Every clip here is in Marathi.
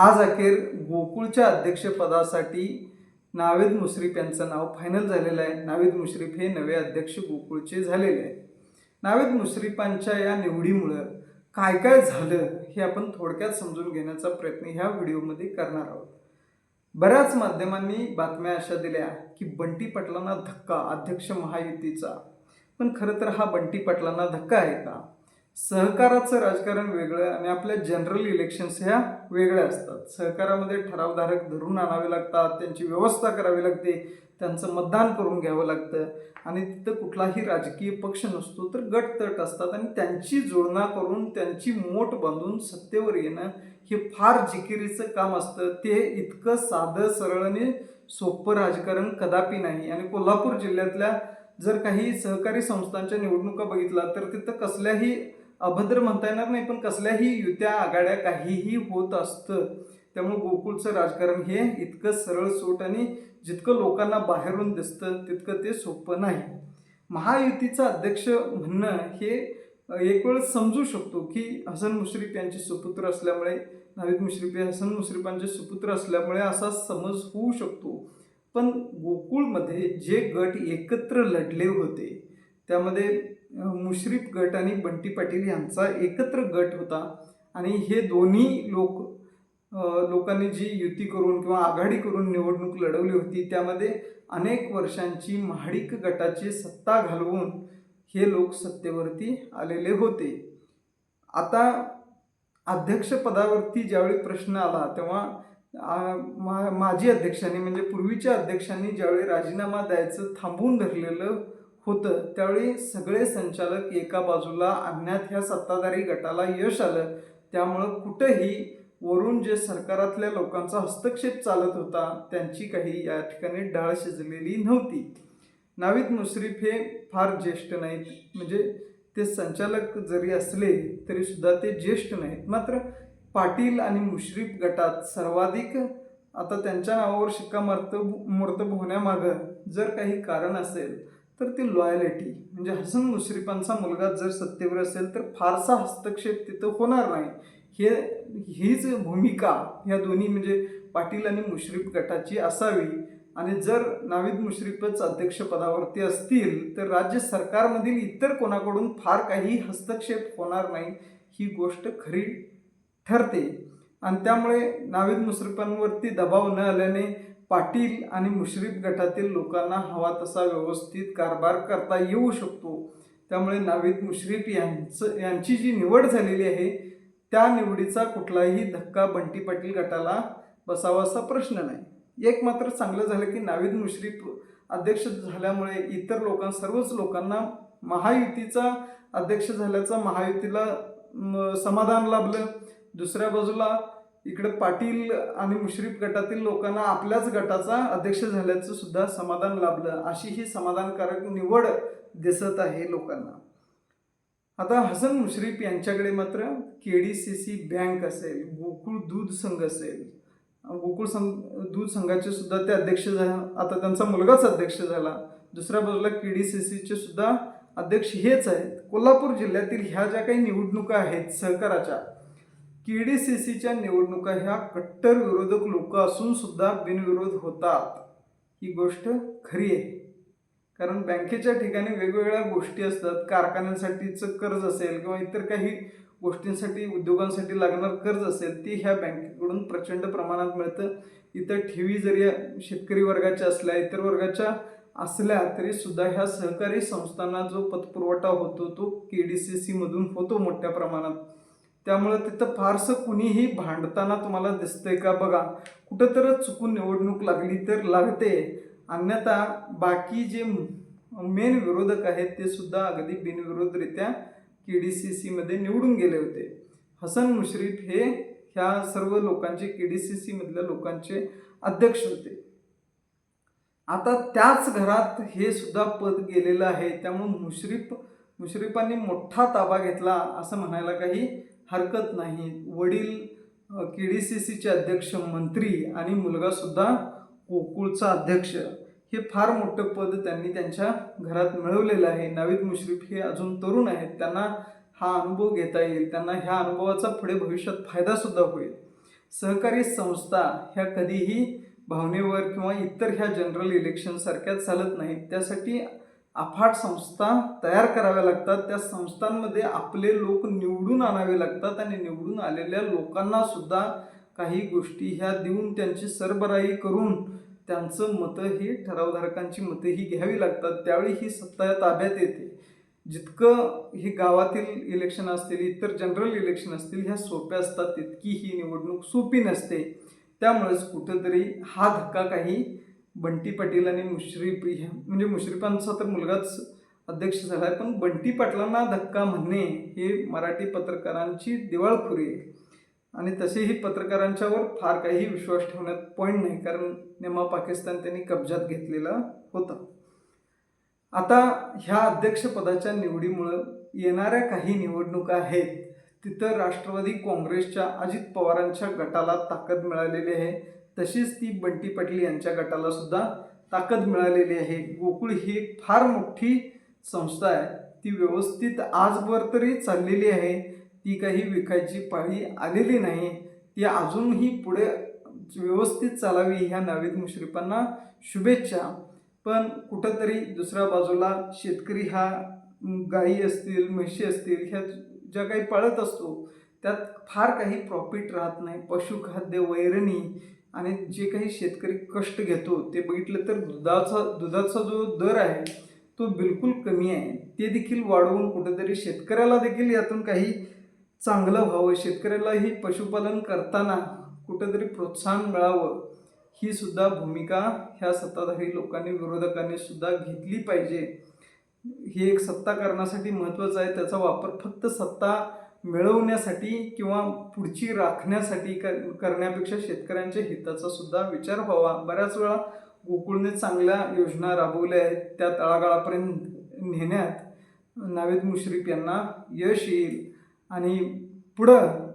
आज अखेर गोकुळच्या अध्यक्षपदासाठी नावेद मुश्रीफ यांचं नाव फायनल झालेलं आहे. नावेद मुश्रीफ हे नवे अध्यक्ष गोकुळचे झालेले आहेत. नावेद मुश्रीफांच्या या निवडीमुळं काय काय झालं हे आपण थोडक्यात समजून घेण्याचा प्रयत्न ह्या व्हिडिओमध्ये करणार आहोत. बऱ्याच माध्यमांनी बातम्या अशा दिल्या की बंटी पाटलांना धक्का अध्यक्ष महायुतीचा. पण खरं तर हा बंटी पाटलांना धक्का आहे का? सहकाराचं राजकारण वेगळं आणि आपल्या जनरल इलेक्शन्स ह्या वेगळ्या असतात. सहकारामध्ये ठरावधारक धरून आणावे लागतात त्यांची व्यवस्था करावी लागते त्यांचं मतदान करून घ्यावं लागतं आणि तिथं कुठलाही राजकीय पक्ष नसतो तर गट तट असतात आणि त्यांची जुळणा करून त्यांची मोठ बांधून सत्तेवर येणं हे फार जिकिरीचं काम असतं. ते इतकं साधं सरळ आणि सोपं राजकारण कदापि नाही. आणि कोल्हापूर जिल्ह्यातल्या जर काही सहकारी संस्थांच्या निवडणुका बघितला तर तिथं कसल्याही अभद्र म्हणता येणार नाही पण कसल्याही युत्या आघाड्या काहीही होत असतं. त्यामुळे गोकुळचं राजकारण हे इतकं सरळ सोट आणि जितकं लोकांना बाहेरून दिसतं तितकं ते सोपं नाही. महायुतीचं अध्यक्ष म्हणणं हे एक वेळ समजू शकतो की हसन मुश्रीफ यांचे सुपुत्र असल्यामुळे नाविद मुश्रीफ हे हसन मुश्रीफांचे सुपुत्र असल्यामुळे असा समज होऊ शकतो. पण गोकुळमध्ये जे गट एकत्र लढले होते त्यामध्ये मुश्रीफ गट आणि बंटी पाटील यांचा एकत्र गट होता. आणि हे दोन्ही लोक लोकांनी जी युती करून किंवा आघाडी करून निवडणूक लढवली होती त्यामध्ये अनेक वर्षांची महाडिक गटाची सत्ता घालवून हे लोक सत्तेवरती आलेले होते. आता अध्यक्षपदावरती ज्यावेळी प्रश्न आला तेव्हा मा माजी अध्यक्षांनी म्हणजे पूर्वीच्या अध्यक्षांनी ज्यावेळी राजीनामा द्यायचं थांबवून धरलेलं होतं. त्यावेळी सगळे संचालक एका बाजूला आणण्यात ह्या सत्ताधारी गटाला यश आलं. त्यामुळं कुठंही वरून जे सरकारातल्या लोकांचा हस्तक्षेप चालत होता त्यांची काही या ठिकाणी डाळ शिजलेली नव्हती. नाविद मुश्रीफ हे फार ज्येष्ठ नाहीत. म्हणजे ते संचालक जरी असले तरी सुद्धा ते ज्येष्ठ नाहीत. मात्र पाटील आणि मुश्रीफ गटात सर्वाधिक आता त्यांच्या नावावर शिक्का शिक्कामोर्तब मोर्तब होण्यामागं जर काही कारण असेल तर ती लॉयलिटी म्हणजे हसन मुश्रीफांचा मुलगा जर सत्तेवर असेल तर फारसा हस्तक्षेप तिथं होणार नाही. हे हीच भूमिका ह्या दोन्ही म्हणजे पाटील आणि मुश्रीफ गटाची असावी. आणि जर नाविद मुश्रीफच अध्यक्षपदावरती असतील तर राज्य सरकारमधील इतर कोणाकडून फार काही हस्तक्षेप होणार नाही ही गोष्ट खरी ठरते. आणि त्यामुळे नाविद मुश्रीफांवरती दबाव न आल्याने पाटील आणि मुश्रीफ गटातील लोकांना हवा तसा व्यवस्थित कारभार करता येऊ शकतो. त्यामुळे नावीद मुश्रीफ यांचं यांची जी निवड झालेली आहे त्या निवडीचा कुठलाही धक्का बंटी पाटील गटाला बसावा असा प्रश्न नाही. एक मात्र चांगलं झालं की नावीद मुश्रीफ अध्यक्ष झाल्यामुळे इतर लोकां सर्वच लोकांना महायुतीचा अध्यक्ष झाल्याचा महायुतीला समाधान लाभलं. दुसऱ्या बाजूला इकडे पाटील आणि मुश्रीफ गटातील लोकांना आपल्याच गटाचा अध्यक्ष झाल्याचं सुद्धा समाधान लाभलं. अशी ही समाधानकारक निवड दिसत आहे लोकांना. आता हसन मुश्रीफ यांच्याकडे मात्र K D C C bank असेल गोकुळ दूध संघ असेल. गोकुळ संघ दूध संघाचे सुद्धा ते अध्यक्ष झा आता त्यांचा मुलगाच अध्यक्ष झाला. दुसऱ्या बाजूला के डी सी सीचे सुद्धा अध्यक्ष हेच आहेत. कोल्हापूर जिल्ह्यातील ह्या ज्या काही निवडणुका आहेत सहकाराच्या के डी सी सीच्या निवडणुका ह्या कट्टर विरोधक लोक असून सुद्धा बिनविरोध होतात. ही गोष्ट खरी आहे. कारण बँकेच्या ठिकाणी वेगवेगळ्या गोष्टी असतात. कारखान्यांसाठीचं कर्ज असेल किंवा इतर काही गोष्टींसाठी उद्योगांसाठी लागणार कर्ज असेल ते ह्या बँकेकडून प्रचंड प्रमाणात मिळतं. इतर ठेवी जरी शेतकरी वर्गाच्या असल्या इतर वर्गाच्या असल्या तरी सुद्धा ह्या सहकारी संस्थांना जो पतपुरवठा होतो तो के डी सी सीमधून होतो मोठ्या प्रमाणात. त्यामुळं तिथं फारसं कुणीही भांडताना तुम्हाला दिसतंय का? बघा कुठं तर चुकून निवडणूक लागली तर लागते. अन्यथा बाकी जे मेन विरोधक आहेत ते सुद्धा अगदी बिनविरोधरित्या के डी सी सीमध्ये निवडून गेले होते. हसन मुश्रीफ हे ह्या सर्व लोकांचे के डी सी सीमधल्या लोकांचे अध्यक्ष होते. आता त्याच घरात हे सुद्धा पद गेलेलं आहे. त्यामुळे मुश्रीफ मुश्रीफांनी मोठा ताबा घेतला असं म्हणायला काही हरकत नाही. वडील के डी सी सीचे अध्यक्ष मंत्री आणि मुलगासुद्धा गोकुळचा अध्यक्ष. हे फार मोठं पद त्यांनी त्यांच्या घरात मिळवलेलं आहे. नाविद मुश्रीफ हे अजून तरुण आहेत. त्यांना हा अनुभव घेता येईल. त्यांना ह्या अनुभवाचा पुढे भविष्यात फायदासुद्धा होईल. सहकारी संस्था ह्या कधीही भावनेवर किंवा इतर ह्या जनरल इलेक्शनसारख्या चालत नाहीत. त्यासाठी अफाट संस्था तयार कराव्या लागतात. त्या संस्थांमध्ये आपले लोक निवडून आणावे लागतात आणि निवडून आलेल्या लोकांना सुद्धा काही गोष्टी ह्या देऊन त्यांची सरबराई करून त्यांचं मतं ही ठरावधारकांची मतं ही घ्यावी लागतात. त्यावेळी ही सत्ता ताब्यात येते. जितकं ही गावातील इलेक्शन असतील इतर जनरल इलेक्शन असतील ह्या सोप्या असतात. तितकी ही निवडणूक सोपी नसते. त्यामुळेच कुठंतरी हा धक्का काही बंटी पाटील आणि मुश्रीफ ह्या म्हणजे मुश्रीफांचा तर मुलगाच अध्यक्ष झाला आहे. पण बंटी पाटलांना धक्का म्हणणे हे मराठी पत्रकारांची दिवाळखोरी आहे. आणि तसेही पत्रकारांच्यावर फार काही विश्वास ठेवण्यात पॉईंट नाही कारण नेमा पाकिस्तान त्यांनी कब्जात घेतलेला होता. आता ह्या अध्यक्षपदाच्या निवडीमुळं येणाऱ्या काही निवडणुका आहेत. तिथं राष्ट्रवादी काँग्रेसच्या अजित पवारांच्या गटाला ताकद मिळालेली आहे. तशीच ती बंटी पाटील यांच्या गटाला सुद्धा ताकद मिळालेली आहे. गोकुळ ही एक फार मोठी संस्था आहे. ती व्यवस्थित आजवर तरी चाललेली आहे. ती काही विकायची पाळी आलेली नाही. ती अजूनही पुढे व्यवस्थित चालावी ह्या नावेद मुश्रीफांना शुभेच्छा. पण कुठंतरी दुसऱ्या बाजूला शेतकरी हा गाई गायी असतील म्हशी असतील ह्या ज्या काही पाळत असतो त्यात फार काही प्रॉफिट राहत नाही. पशुखाद्य वैरणी आणि जे काही शेतकरी कष्ट घेतो ते बघितलं तर दुधाचा दुधाचा जो दर आहे तो बिलकुल कमी आहे. ते देखील वाढवून कुठेतरी शेतकऱ्याला देखील यातून काही चांगलं व्हावं. शेतकऱ्यालाही पशुपालन करताना कुठेतरी प्रोत्साहन मिळावं. ही सुद्धा भूमिका ह्या सत्ताधारी लोकांनी विरोधकांनी सुद्धा घेतली पाहिजे. ही एक सत्ता करण्यासाठी महत्त्वाचं आहे. त्याचा वापर फक्त सत्ता मिळवण्यासाठी किंवा पुढची राखण्यासाठी कर करण्यापेक्षा शेतकऱ्यांच्या हिताचा सुद्धा विचार व्हावा. बऱ्याच वेळा गोकुळने चांगल्या योजना राबवल्या आहेत. त्या तळागाळापर्यंत नेण्यात नावेद मुश्रीफ यांना यश येईल आणि पुढं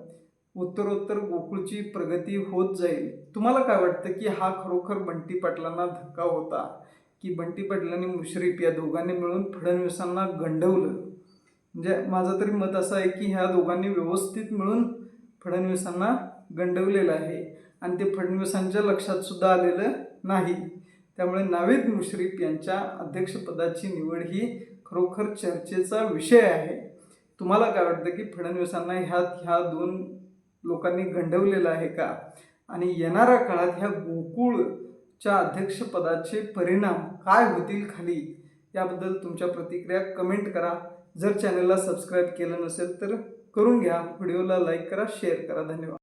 उत्तरोत्तर गोकुळची प्रगती होत जाईल. तुम्हाला काय वाटतं की हा खरोखर बंटी पाटलांना धक्का होता? की बंटी पाटलांनी मुश्रीफ या दोघांनी मिळून फडणवीसांना गंडवलं? म्हणजे माझं तरी मत असं आहे की ह्या दोघांनी व्यवस्थित मिळून फडणवीसांना गंडवलेलं आहे. आणि ते फडणवीसांच्या लक्षातसुद्धा आलेलं नाही. त्यामुळे नावेद मुश्रीफ यांच्या अध्यक्षपदाची निवड ही खरोखर चर्चेचा विषय आहे. तुम्हाला काय वाटतं की फडणवीसांना ह्यात ह्या दोन लोकांनी गंडवलेलं आहे का? आणि येणाऱ्या काळात ह्या गोकुळच्या अध्यक्षपदाचे परिणाम काय होतील खाली? याबद्दल तुमच्या प्रतिक्रिया कमेंट करा. जर चॅनलला सबस्क्राईब केलं नसेल तर करून घ्या. व्हिडिओला लाईक करा शेअर करा. धन्यवाद.